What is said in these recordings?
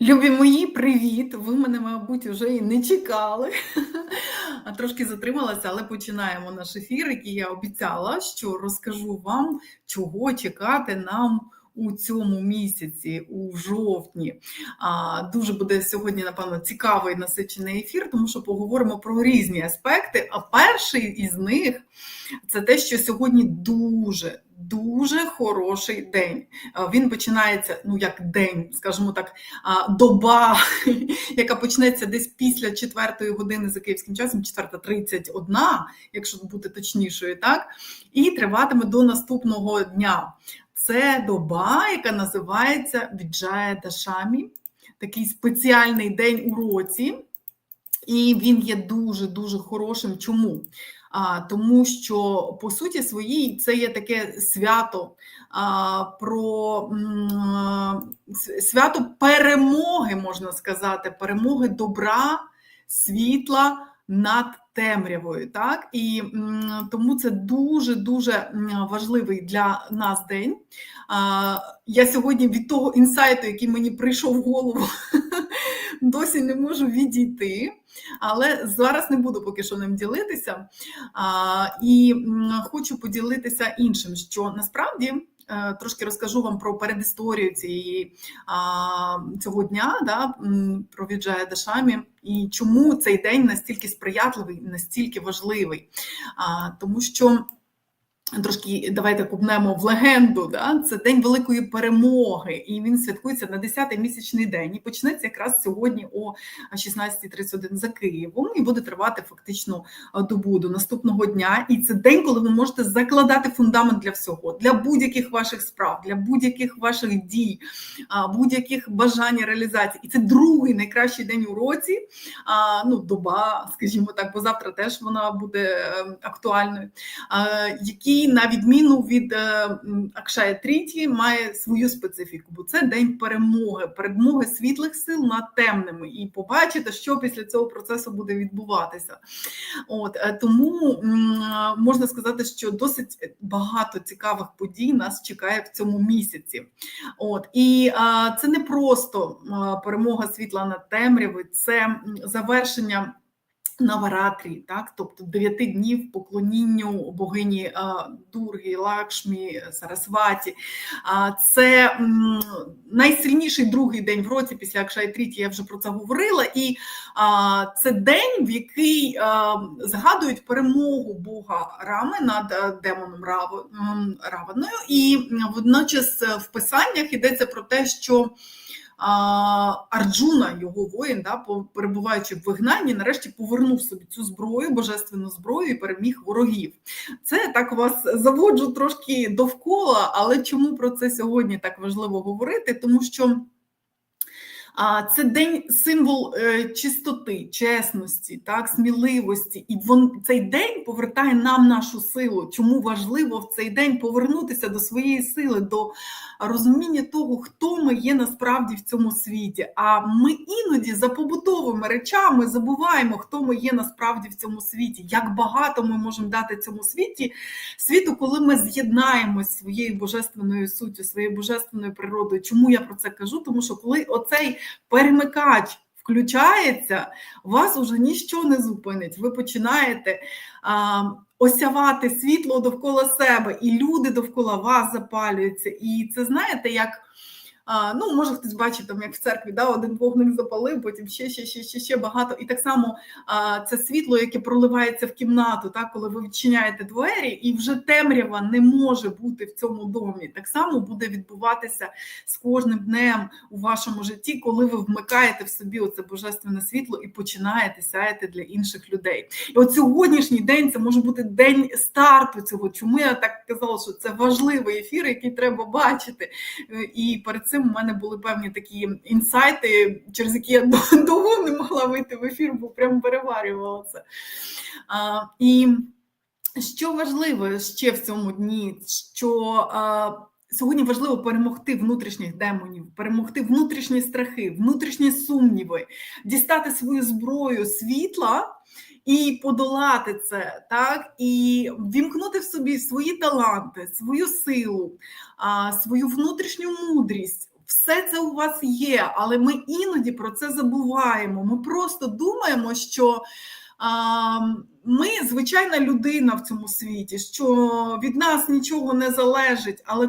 Любі мої, привіт! Ви мене, мабуть, вже і не чекали. А трошки затрималася, але починаємо наш ефір, який я обіцяла, що розкажу вам, чого чекати нам у цьому місяці, у жовтні. А, Дуже буде сьогодні, напевно, цікавий насичений ефір, тому що поговоримо про різні аспекти. А перший із них це те, що сьогодні дуже дуже хороший день. Він починається, ну як день, скажімо так, доба, яка почнеться десь після 4 години за київським часом, 4.31, якщо бути точнішою, так, і триватиме до наступного дня. Це доба, яка називається Віджая Дашамі, такий спеціальний день у році. І він є дуже дуже хорошим. Чому? А, Тому що по суті своїй це є таке свято а, про свято перемоги, можна сказати, перемоги добра, світла над темрявою. Так? І тому це дуже дуже важливий для нас день. А, Я сьогодні від того інсайту, який мені прийшов в голову, досі не можу відійти. Але зараз не буду поки що ним ділитися. І хочу поділитися іншим, що насправді. Е, трошки розкажу вам про передісторію цієї цього дня, да, про Віджая Дашамі, і чому цей день настільки сприятливий, настільки важливий. Тому що Трошки давайте купнемо в легенду. Да? Це день великої перемоги, і він святкується на 10-й місячний день. І почнеться якраз сьогодні о 16.31 за Києвом, і буде тривати фактично добу до наступного дня. І це день, коли ви можете закладати фундамент для всього, для будь-яких ваших справ, для будь-яких ваших дій, будь-яких бажань реалізації. І це другий найкращий день у році. Ну, доба, скажімо так, бо завтра теж вона буде ем, актуальною. Які на відміну від е, Акшая Тріті, має свою специфіку, бо це день перемоги, перемоги світлих сил над темними, і побачите, що після цього процесу буде відбуватися. От е, Тому можна сказати, що досить багато цікавих подій нас чекає в цьому місяці. От І це не просто перемога світла над темряви, це завершення. Наваратрі, так, тобто дев'яти днів поклонінню богині Дурги, Лакшмі, Сарасваті. Це найсильніший другий день в році після Акшай-Тріті, я вже про це говорила. І це день, в який згадують перемогу Бога Рами над демоном Раваною. І водночас в писаннях йдеться про те, що Арджуна, його воїн, да, перебуваючи в вигнанні, нарешті повернув собі цю зброю, божественну зброю і переміг ворогів. Це так вас заводжу трошки довкола, але чому про це сьогодні так важливо говорити? Тому що. Це день символ е, чистоти, чесності, так, сміливості. І він, цей день повертає нам нашу силу. Чому важливо в цей день повернутися до своєї сили, до розуміння того, хто ми є насправді в цьому світі. А ми іноді за побутовими речами забуваємо, хто ми є насправді в цьому світі, як багато ми можемо дати цьому світі, світу, коли ми з'єднаємось своєю божественною суттю, своєю божественною природою. Чому я про це кажу? Тому що коли оцей перемикач включається, вас уже нічого не зупинить. Ви починаєте а, осявати світло довкола себе, і люди довкола вас запалюються. І це знаєте, як а, Ну, може, хтось бачив, там, як в церкві, да, один вогник запалив, потім ще, ще, ще, ще, ще багато. І так само а, це світло, яке проливається в кімнату, так, коли ви відчиняєте двері, і вже темрява не може бути в цьому домі. Так само буде відбуватися з кожним днем у вашому житті, коли ви вмикаєте в собі оце божественне світло і починаєте сяяти для інших людей. І от сьогоднішній день це може бути день старту цього. Чому я так казала, що це важливий ефір, який треба бачити. І перед цим у мене були певні такі інсайти, через які я довго не могла вийти в ефір, бо прям переварювала це. А, І що важливо ще в цьому дні, що а, сьогодні важливо перемогти внутрішніх демонів, перемогти внутрішні страхи, внутрішні сумніви, дістати свою зброю світла. І подолати це, так, і вімкнути в собі свої таланти, свою силу, свою внутрішню мудрість, Все це у вас є, але ми іноді про це забуваємо. Ми просто думаємо, що а, ми звичайна людина в цьому світі, що від нас нічого не залежить, але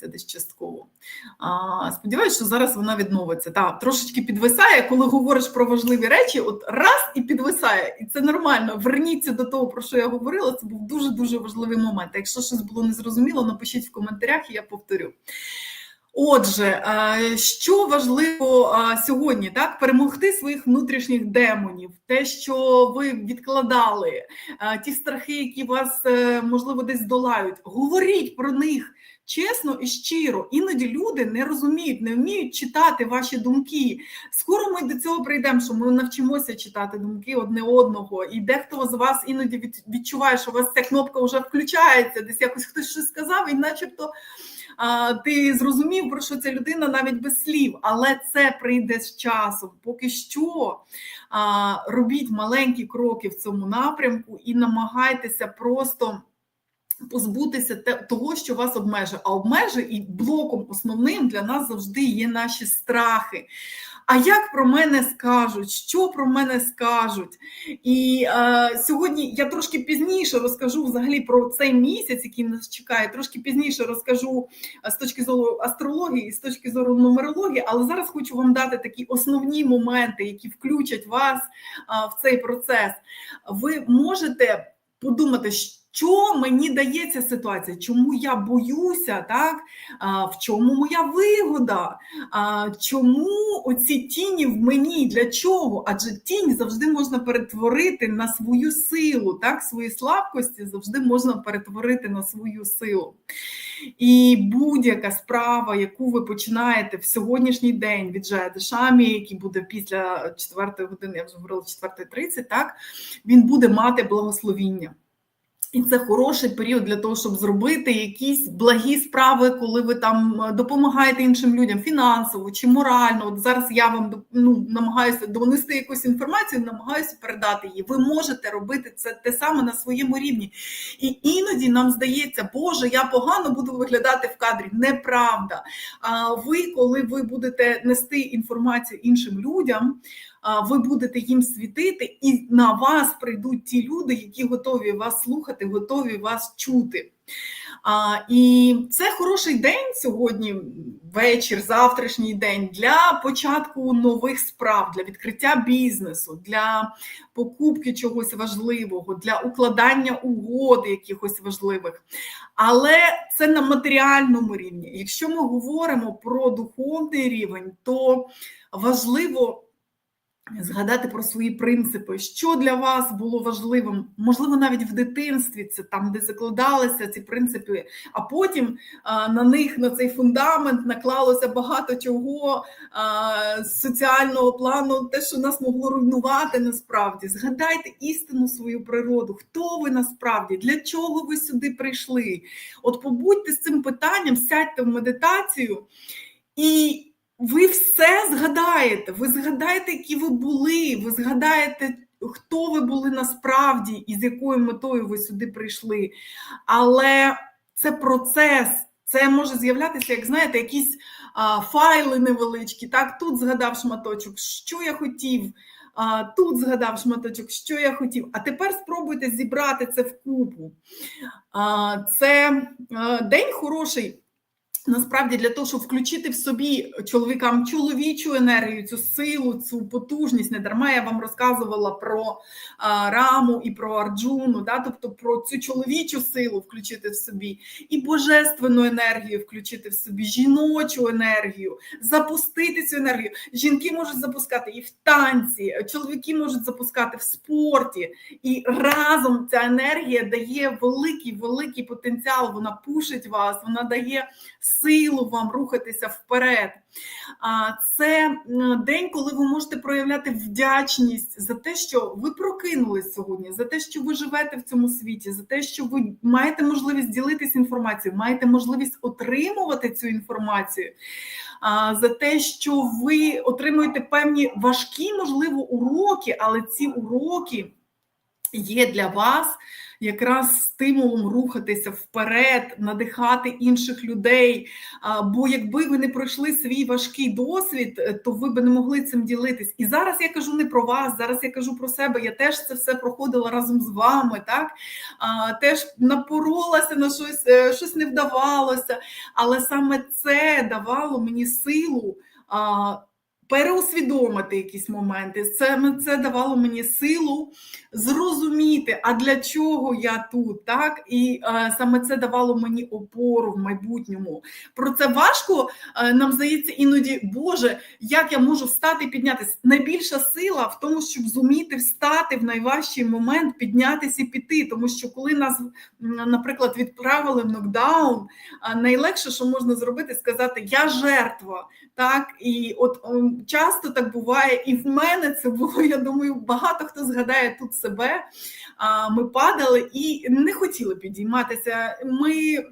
це десь частково. А, Сподіваюся, що зараз вона відновиться. Так, трошечки підвисає, коли говориш про важливі речі, от раз і підвисає, і це нормально. Верніться до того, про що я говорила. Це був дуже дуже важливий момент. Якщо щось було незрозуміло, напишіть в коментарях, і я повторю. Отже, що важливо сьогодні, так перемогти своїх внутрішніх демонів, те, що ви відкладали, ті страхи, які вас е, можливо десь долають, говоріть про них чесно і щиро. Іноді люди не розуміють, не вміють читати ваші думки. Скоро ми до цього прийдемо, що ми навчимося читати думки одне одного, і дехто з вас іноді відчуває, що у вас ця кнопка вже включається, десь якось хтось щось сказав, і начебто. Ти зрозумів, про що ця людина навіть без слів, але це прийде з часом. Поки що робіть маленькі кроки в цьому напрямку і намагайтеся просто позбутися того, що вас обмежує. А обмежує і блоком основним для нас завжди є наші страхи. А як про мене скажуть, що про мене скажуть? І е, сьогодні я трошки пізніше розкажу взагалі про цей місяць, який нас чекає. Трошки пізніше розкажу з точки зору астрології, з точки зору нумерології, але зараз хочу вам дати такі основні моменти, які включать вас а, в цей процес. Ви можете подумати, що мені дає ця ситуація, чому я боюся, так? в чому моя вигода, чому оці тіні в мені, для чого? Адже тінь завжди можна перетворити на свою силу, так? свої слабкості завжди можна перетворити на свою силу. І будь-яка справа, яку ви починаєте в сьогоднішній день від Шамі, який буде після 4 години, я вже говорила 4.30, так, він буде мати благословіння. І це хороший період для того, щоб зробити якісь благі справи, коли ви там е, допомагаєте іншим людям фінансово чи морально. От зараз я вам ну, намагаюся донести якусь інформацію, намагаюся передати її. Ви можете робити це те саме на своєму рівні. І іноді нам здається, Боже, я погано буду виглядати в кадрі. Неправда. А ви, коли ви будете нести інформацію іншим людям ви будете їм світити, і на вас прийдуть ті люди, які готові вас слухати, готові вас чути. А, І це хороший день сьогодні, вечір, завтрашній день для початку нових справ, для відкриття бізнесу, для покупки чогось важливого, для укладання угод якихось важливих. Але це на матеріальному рівні. Якщо ми говоримо про духовний рівень, то важливо. Згадати про свої принципи, що для вас було важливим, можливо, навіть в дитинстві це там, де закладалися ці принципи, а потім на них на цей фундамент наклалося багато чого з соціального плану, те, що нас могло руйнувати, насправді. Згадайте істину свою природу, хто ви насправді, для чого ви сюди прийшли? От побудьте з цим питанням, сядьте в медитацію і ви все згадаєте. Ви згадаєте, які ви були, ви згадаєте, хто ви були насправді і з якою метою ви сюди прийшли. Але це процес, це може з'являтися, як знаєте, якісь а, файли невеличкі. Так, тут згадав шматочок, що я хотів. А, Тут згадав шматочок, що я хотів. А тепер спробуйте зібрати це вкупу. А, Це день хороший. Насправді для того, щоб включити в собі чоловікам чоловічу енергію, цю силу, цю потужність, не дарма я вам розказувала про а, раму і про Арджуну, да? тобто про цю чоловічу силу включити в собі, і божественну енергію включити в собі, жіночу енергію, запустити цю енергію. Жінки можуть запускати і в танці, чоловіки можуть запускати в спорті, і разом ця енергія дає великий великий потенціал. Вона пушить вас, вона дає силу вам рухатися вперед. Це день, коли ви можете проявляти вдячність за те, що ви прокинулись сьогодні, за те, що ви живете в цьому світі, за те, що ви маєте можливість ділитись інформацією, маєте можливість отримувати цю інформацію, за те, що ви отримуєте певні важкі, можливо, уроки, але ці уроки є для вас якраз стимулом рухатися вперед, надихати інших людей. Бо якби ви не пройшли свій важкий досвід, е, то ви би не могли цим ділитись. І зараз я кажу не про вас, зараз я кажу про себе. Я теж це все проходила разом з вами, так теж напоролася на щось, е, щось не вдавалося, але саме це давало мені силу. Переусвідомити якісь моменти, це це давало мені силу зрозуміти, а для чого я тут, так і е, саме це давало мені опору в майбутньому. Про це важко е, нам здається іноді, Боже, як я можу встати і піднятися. Найбільша сила в тому, щоб зуміти встати в найважчий момент, піднятися і піти. Тому що коли нас, наприклад, відправили в нокдаун, е, найлегше, що можна зробити, сказати Я жертва. Так, і от часто так буває, і в мене це було. Я думаю, багато хто згадає тут себе. Ми падали і не хотіли підійматися. Ми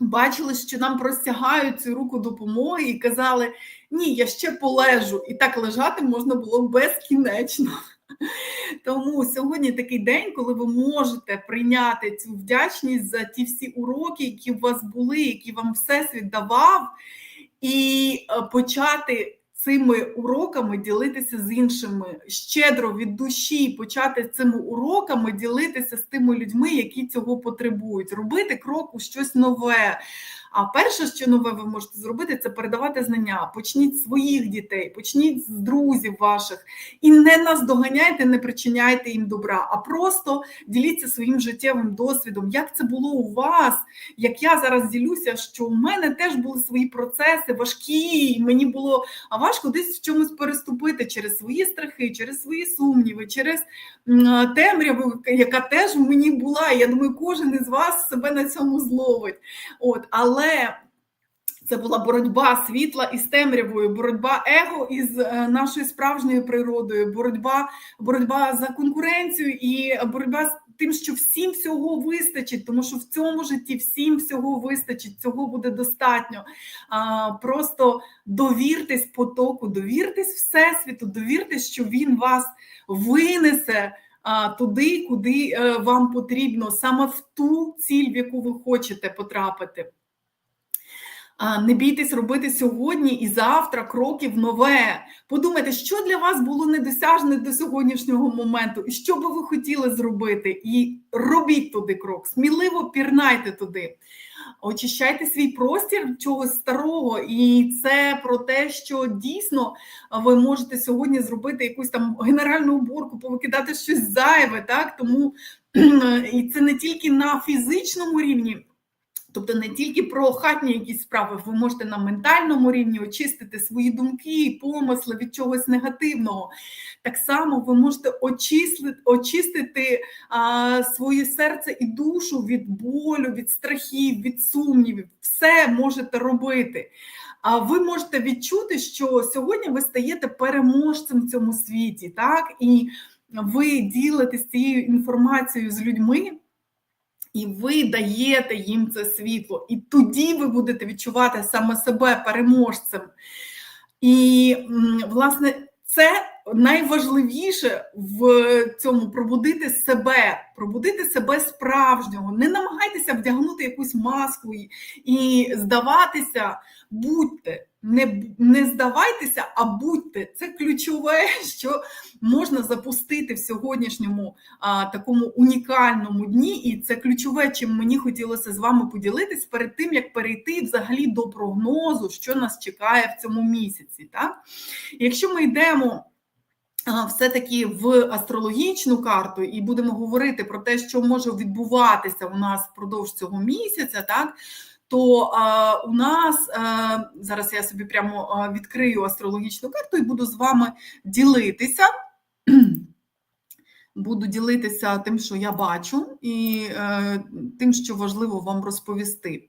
бачили, що нам простягають цю руку допомоги і казали: Ні, я ще полежу. І так лежати можна було безкінечно. Тому сьогодні такий день, коли ви можете прийняти цю вдячність за ті всі уроки, які у вас були, які вам всесвіт давав, і е, почати цими уроками ділитися з іншими щедро від душі, почати цими уроками ділитися з тими людьми, які цього потребують, робити крок у щось нове. А перше, що нове ви можете зробити, це передавати знання. Почніть своїх дітей, почніть з друзів ваших і не наздоганяйте, не причиняйте їм добра, а просто діліться своїм життєвим досвідом, як це було у вас, як я зараз ділюся, що у мене теж були свої процеси важкі, і мені було важко десь в чомусь переступити через свої страхи, через свої сумніви, через темряву, яка теж в мені була. Я думаю, кожен із вас себе на цьому зловить. От, Але це була боротьба світла із темрявою, боротьба его із е, нашою справжньою природою, боротьба, боротьба за конкуренцію і боротьба з. Тим, що всім всього вистачить, тому що в цьому житті всім всього вистачить, цього буде достатньо. А, Просто довіртесь потоку, довіртесь Всесвіту, довіртесь, що він вас винесе туди, куди е, вам потрібно, саме в ту ціль, в яку ви хочете потрапити. Не бійтесь робити сьогодні і завтра кроків нове. Подумайте, що для вас було недосяжне до сьогоднішнього моменту, і що би ви хотіли зробити, і робіть туди крок, сміливо пірнайте туди, очищайте свій простір чогось старого, і це про те, що дійсно ви можете сьогодні зробити якусь там генеральну уборку, повикидати щось зайве, так тому і це не тільки на фізичному рівні. Тобто не тільки про хатні якісь справи, ви можете на ментальному рівні очистити свої думки, помисли від чогось негативного. Так само ви можете очистити, очистити а, своє серце і душу від болю, від страхів, від сумнівів. Все можете робити. А ви можете відчути, що сьогодні ви стаєте переможцем в цьому світі, так? І ви ділитесь цією інформацією з людьми і ви даєте їм це світло. І тоді ви будете відчувати саме себе переможцем. І, власне, це найважливіше в цьому пробудити себе, пробудити себе справжнього. Не намагайтеся вдягнути якусь маску і здаватися, будьте. Не не здавайтеся, а будьте. Це ключове, що можна запустити в сьогоднішньому а, такому унікальному дні, і це ключове, чим мені хотілося з вами поділитись перед тим, як перейти взагалі до прогнозу, що нас чекає в цьому місяці. Так? Якщо ми йдемо. Все-таки в астрологічну карту, і будемо говорити про те, що може відбуватися у нас впродовж цього місяця, так то у нас а, зараз я собі прямо відкрию астрологічну карту і буду з вами ділитися. Буду ділитися тим, що я бачу, і е, тим, що важливо вам розповісти.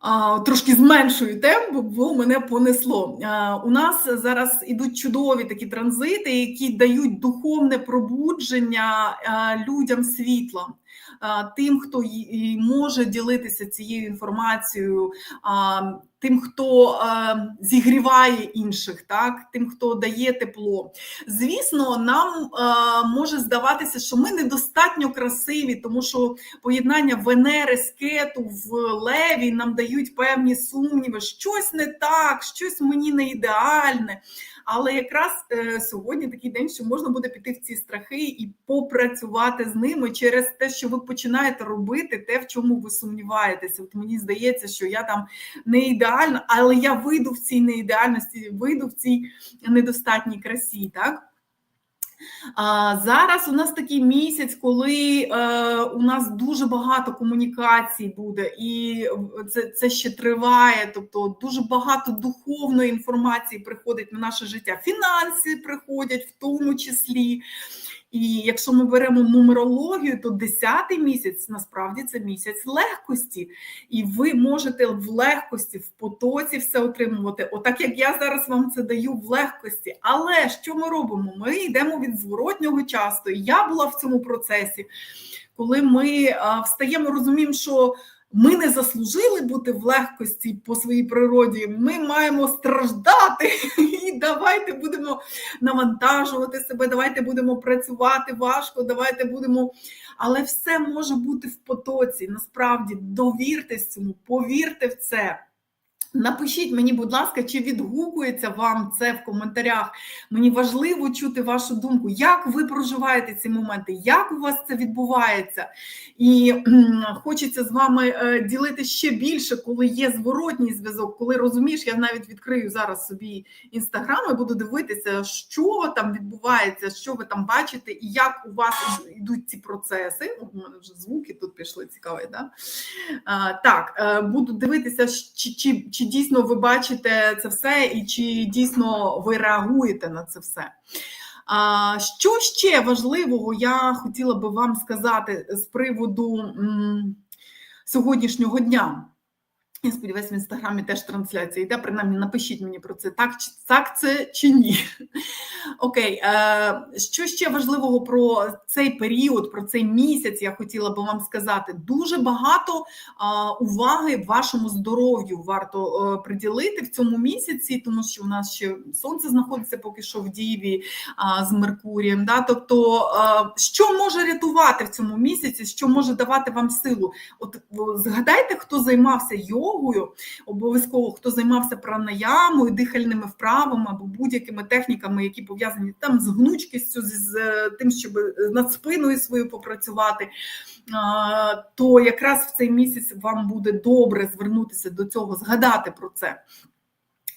А, Трошки зменшую темп, бо мене понесло. А, У нас зараз ідуть чудові такі транзити, які дають духовне пробудження людям світла, тим, хто може ділитися цією інформацією, тим, хто зігріває інших, так, тим, хто дає тепло. Звісно, нам може здаватися, що ми недостатньо красиві, тому що поєднання Венери з кету в леві нам дають певні сумніви, щось не так, щось мені не ідеальне. Але якраз е, сьогодні такий день, що можна буде піти в ці страхи і попрацювати з ними через те, що ви починаєте робити те, в чому ви сумніваєтеся. От мені здається, що я там не ідеальна, але я вийду в цій неідеальності, вийду в цій недостатній красі. так? А, Зараз у нас такий місяць, коли е, у нас дуже багато комунікацій буде, і це, це ще триває. Тобто дуже багато духовної інформації приходить на наше життя. Фінанси приходять в тому числі. І якщо ми беремо нумерологію, то 10-й місяць насправді це місяць легкості, і ви можете в легкості, в потоці все отримувати. Отак як я зараз вам це даю в легкості. Але що ми робимо? Ми йдемо від зворотнього часу. І Я була в цьому процесі, коли ми встаємо, розуміємо, що. Ми не заслужили бути в легкості по своїй природі. Ми маємо страждати, і давайте будемо навантажувати себе. Давайте будемо працювати важко. Давайте будемо. Але все може бути в потоці. Насправді довіртесь цьому, повірте в це. Напишіть мені, будь ласка, чи відгукується вам це в коментарях. Мені важливо чути вашу думку, як ви проживаєте ці моменти, як у вас це відбувається. І хочеться з вами е, ділити ще більше, коли є зворотній зв'язок, коли розумієш, я навіть відкрию зараз собі інстаграм і буду дивитися, що там відбувається, що ви там бачите, і як у вас йдуть ці процеси. У мене вже звуки тут пішли цікаві, да? Так, е, буду дивитися, чи, чи, чи дійсно ви бачите це все, і чи дійсно ви реагуєте на це все. А, що ще важливого я хотіла би вам сказати з приводу сьогоднішнього дня? Я сподіваюся, в інстаграмі теж трансляція йде. Принаймні, напишіть мені про це, так, чи- так це чи ні. Окей, е, що ще важливого про цей період, про цей місяць я хотіла би вам сказати. Дуже багато уваги вашому здоров'ю варто е, приділити в цьому місяці, тому що у нас ще сонце знаходиться поки що в Діві з Меркурієм. Да? Тобто, е, що може рятувати в цьому місяці, що може давати вам силу? От згадайте, хто займався йогою, обов'язково хто займався пранаямою, дихальними вправами або будь-якими техніками, які пов'язані там з гнучкістю, з, е, тим, щоб над спиною свою попрацювати, то якраз в цей місяць вам буде добре звернутися до цього, згадати про це.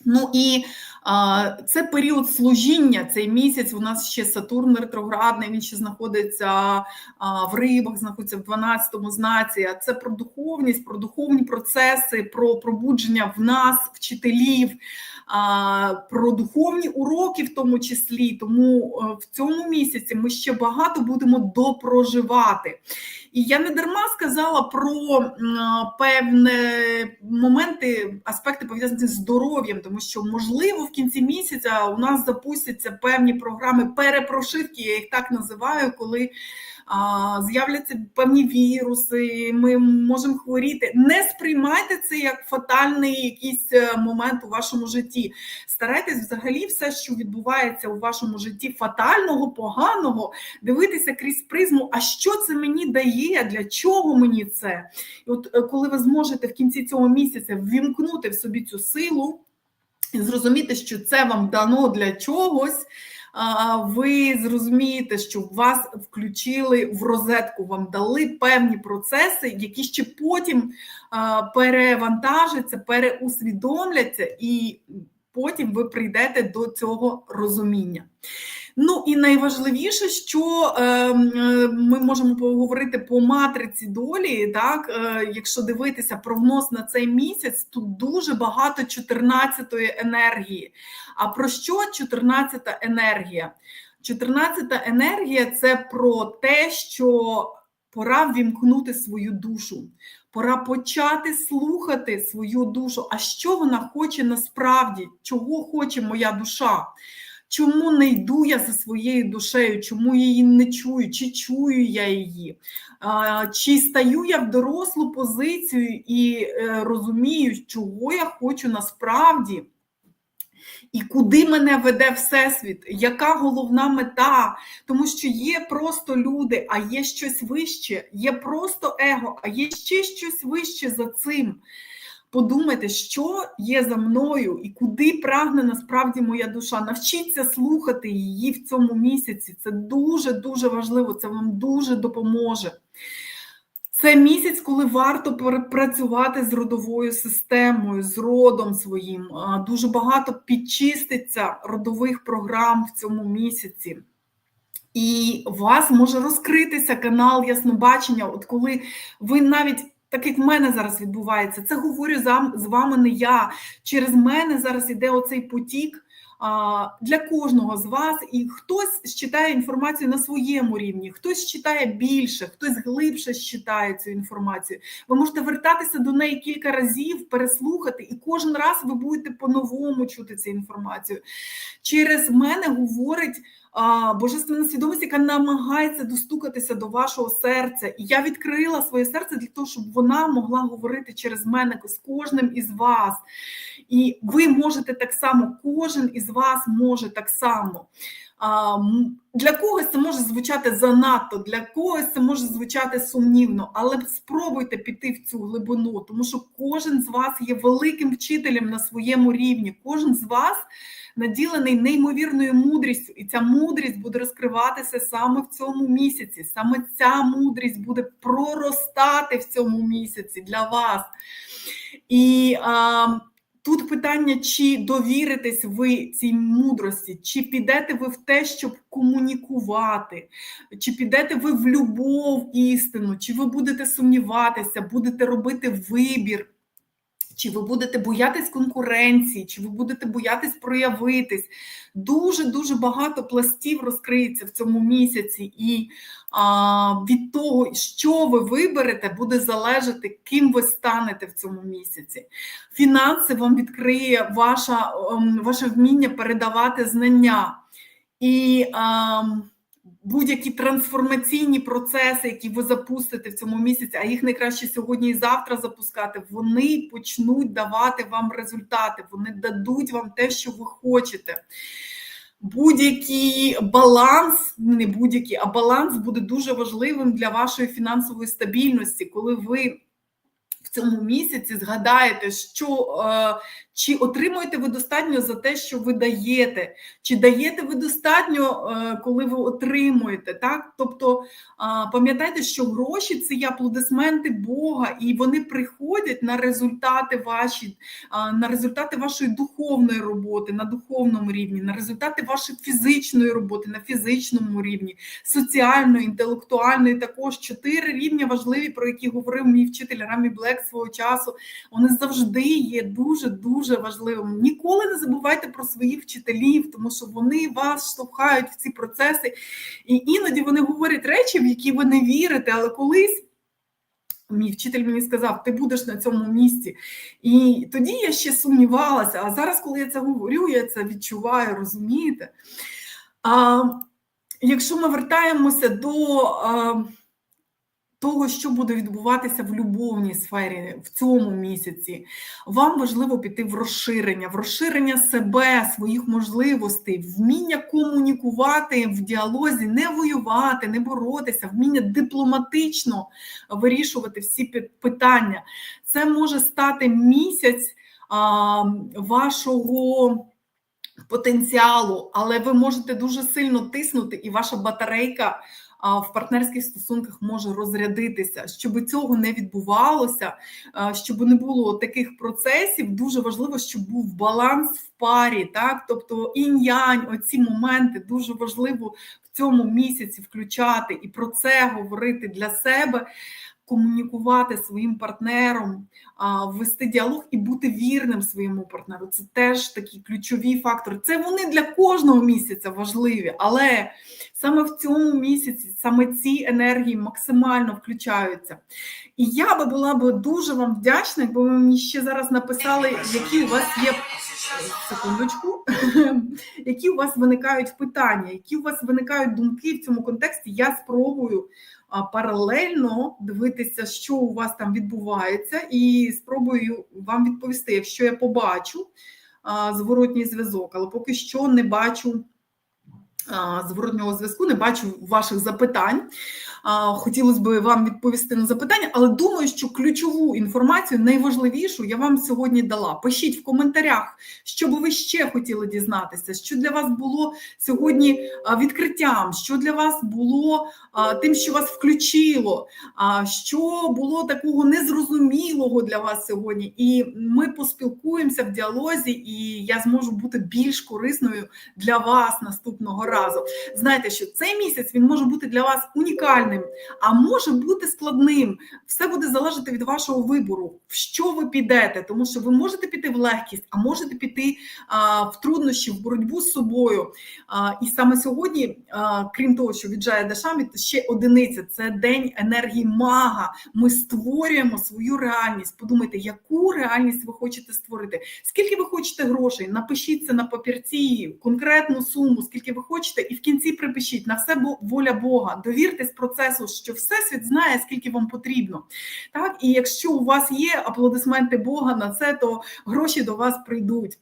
Ну і а, це період служіння. Цей місяць у нас ще Сатурн ретроградний, він ще знаходиться а, в рибах, знаходиться в 12-му знаці. А це про духовність, про духовні процеси, про пробудження в нас, вчителів, а, про духовні уроки, в тому числі. Тому е, в цьому місяці ми ще багато будемо допроживати. І я не дарма сказала про певні моменти, аспекти пов'язані з здоров'ям, тому що можливо в кінці місяця у нас запустяться певні програми перепрошивки, я їх так називаю, коли з'являться певні віруси, ми можемо хворіти. Не сприймайте це як фатальний якийсь е, момент у вашому житті. Старайтесь взагалі все, що відбувається у вашому житті, фатального, поганого, дивитися крізь призму, а що це мені дає, для чого мені це? І от е, коли ви зможете в кінці цього місяця ввімкнути в собі цю силу і зрозуміти, що це вам дано для чогось. Ви зрозумієте, що вас включили в розетку, вам дали певні процеси, які ще потім перевантажаться, переусвідомляться, і потім ви прийдете до цього розуміння. Ну і найважливіше, що е, е, ми можемо поговорити по матриці долі. Так, е, якщо дивитися прогноз на цей місяць, тут дуже багато 14-ї енергії. А про що 14-та енергія? 14-та енергія це про те, що Пора ввімкнути свою душу. Пора почати слухати свою душу. А що вона хоче насправді? Чого хоче моя душа? Чому не йду я за своєю душею? Чому її не чую? Чи чую я її? Чи стаю я в дорослу позицію і е, розумію, чого я хочу насправді? І куди мене веде Всесвіт? Яка головна мета? Тому що є просто люди, а є щось вище, є просто его, а є ще щось вище за цим. Подумайте, що є за мною і куди прагне насправді моя душа. Навчіться слухати її в цьому місяці. Це дуже-дуже важливо, це вам дуже допоможе. Це місяць, коли варто працювати з родовою системою, з родом своїм. Дуже багато підчиститься родових програм в цьому місяці. І у вас може розкритися канал Яснобачення, от коли ви навіть. Так як в мене зараз відбувається, це говорю з вами не я. Через мене зараз іде оцей потік для кожного з вас, і хтось читає інформацію на своєму рівні, хтось читає більше, хтось глибше читає цю інформацію. Ви можете вертатися до неї кілька разів, переслухати, і кожен раз ви будете по-новому чути цю інформацію. Через мене говорить. Божественна свідомість, яка намагається достукатися до вашого серця. І я відкрила своє серце для того, щоб вона могла говорити через мене з кожним із вас. І ви можете так само, кожен із вас може так само. Для когось це може звучати занадто, для когось це може звучати сумнівно, але спробуйте піти в цю глибину, тому що кожен з вас є великим вчителем на своєму рівні. Кожен з вас наділений неймовірною мудрістю, і ця мудрість буде розкриватися саме в цьому місяці. Саме ця мудрість буде проростати в цьому місяці для вас. І а, Тут питання, чи довіритесь ви цій мудрості, чи підете ви в те, щоб комунікувати, чи підете ви в любов істину, чи ви будете сумніватися, будете робити вибір. Чи ви будете боятись конкуренції, чи ви будете боятись проявитись? Дуже-дуже багато пластів розкриється в цьому місяці, і а, від того, що ви виберете, буде залежати, ким ви станете в цьому місяці. Фінанси вам відкриє ваша, ем, ваше вміння передавати знання. І а, будь-які трансформаційні процеси, які ви запустите в цьому місяці, а їх найкраще сьогодні і завтра запускати, вони почнуть давати вам результати, вони дадуть вам те, що ви хочете. Будь-який баланс, не будь-який, а баланс буде дуже важливим для вашої фінансової стабільності, коли ви цьому місяці згадаєте, що е, чи отримуєте ви достатньо за те, що ви даєте, чи даєте ви достатньо, е, коли ви отримуєте. так? Тобто пам'ятайте, що гроші це є аплодисменти Бога, і вони приходять на результати ваші, на результати вашої духовної роботи, на духовному рівні, на результати вашої фізичної роботи, на фізичному рівні, соціальної, інтелектуальної, також чотири рівня важливі, про які говорив мій вчитель Рамі Блек свого часу, вони завжди є дуже-дуже важливими. Ніколи не забувайте про своїх вчителів, тому що вони вас штовхають в ці процеси. І іноді вони говорять речі, в які ви не вірите, але колись. Мій вчитель мені сказав, ти будеш на цьому місці. І тоді я ще сумнівалася, а зараз, коли я це говорю, я це відчуваю, розумієте? А, Якщо ми вертаємося до а, того, що буде відбуватися в любовній сфері в цьому місяці, вам важливо піти в розширення, в розширення себе, своїх можливостей, вміння комунікувати в діалозі, не воювати, не боротися, вміння дипломатично вирішувати всі питання. Це може стати місяць а, вашого. Потенціалу, але ви можете дуже сильно тиснути, і ваша батарейка в партнерських стосунках може розрядитися. Щоб цього не відбувалося, щоб не було таких процесів, дуже важливо, щоб був баланс в парі. Так, тобто інь-янь, оці моменти дуже важливо в цьому місяці включати і про це говорити для себе. Комунікувати своїм партнером, вести діалог і бути вірним своєму партнеру. Це теж такі ключові фактори. Це вони для кожного місяця важливі, але саме в цьому місяці саме ці енергії максимально включаються. І я би була б дуже вам вдячна, якби ви мені ще зараз написали, які у вас є секундочку, які у вас виникають питання, які у вас виникають думки в цьому контексті. Я спробую паралельно дивитися, що у вас там відбувається, і спробую вам відповісти, якщо я побачу зворотній зв'язок, але поки що не бачу. Зворотнього зв'язку не бачу ваших запитань. Хотілося б вам відповісти на запитання, але думаю, що ключову інформацію, найважливішу, я вам сьогодні дала. Пишіть в коментарях, що би ви ще хотіли дізнатися, що для вас було сьогодні відкриттям, що для вас було тим, що вас включило, що було такого незрозумілого для вас сьогодні. І ми поспілкуємося в діалозі, і я зможу бути більш корисною для вас наступного разу. Знаєте, що цей місяць він може бути для вас унікальним, а може бути складним. Все буде залежати від вашого вибору, в що ви підете, тому що ви можете піти в легкість, а можете піти а, в труднощі, в боротьбу з собою. А, і саме сьогодні, а, крім того, що віджає Дашамі, то ще одиниця це день енергії мага. Ми створюємо свою реальність. Подумайте, яку реальність ви хочете створити. Скільки ви хочете грошей? Напишіть це на папірці, конкретну суму, скільки ви хочете, і в кінці припишіть на все воля Бога. Довіртесь процесу, що всесвіт знає, скільки вам потрібно. Так, і якщо у вас є аплодисменти Бога на це, то гроші до вас прийдуть.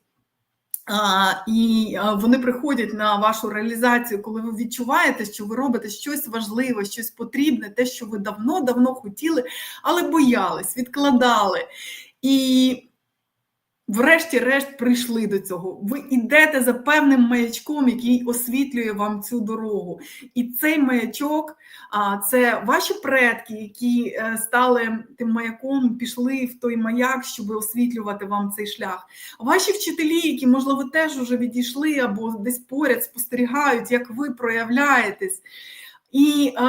А, і вони приходять на вашу реалізацію, коли ви відчуваєте, що ви робите щось важливе, щось потрібне, те, що ви давно-давно хотіли, але боялись, відкладали. І врешті-решт прийшли до цього. Ви йдете за певним маячком, який освітлює вам цю дорогу. І цей маячок це ваші предки, які е, стали тим маяком, пішли в той маяк, щоб освітлювати вам цей шлях. Ваші вчителі, які, можливо, теж вже відійшли або десь поряд спостерігають, як ви проявляєтесь. І е,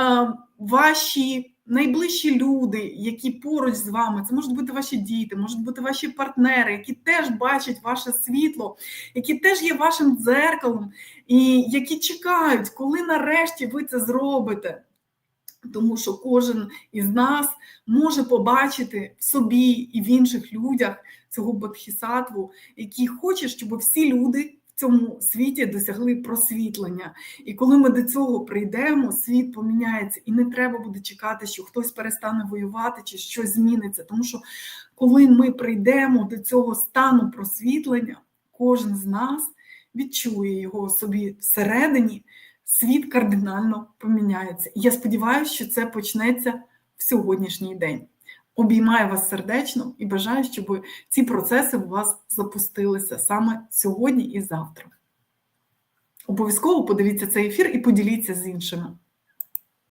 ваші найближчі люди, які поруч з вами, це можуть бути ваші діти, можуть бути ваші партнери, які теж бачать ваше світло, які теж є вашим дзеркалом, і які чекають, коли нарешті ви це зробите. Тому що кожен із нас може побачити в собі і в інших людях цього бодхісаттву, який хоче, щоб всі люди цьому світі досягли просвітлення. І коли ми до цього прийдемо, світ поміняється, і не треба буде чекати, що хтось перестане воювати чи щось зміниться. Тому що коли ми прийдемо до цього стану просвітлення, кожен з нас відчує його собі всередині, світ кардинально поміняється. І я сподіваюся, що це почнеться в сьогоднішній день. Обіймаю вас сердечно і бажаю, щоб ці процеси у вас запустилися саме сьогодні і завтра. Обов'язково подивіться цей ефір і поділіться з іншими.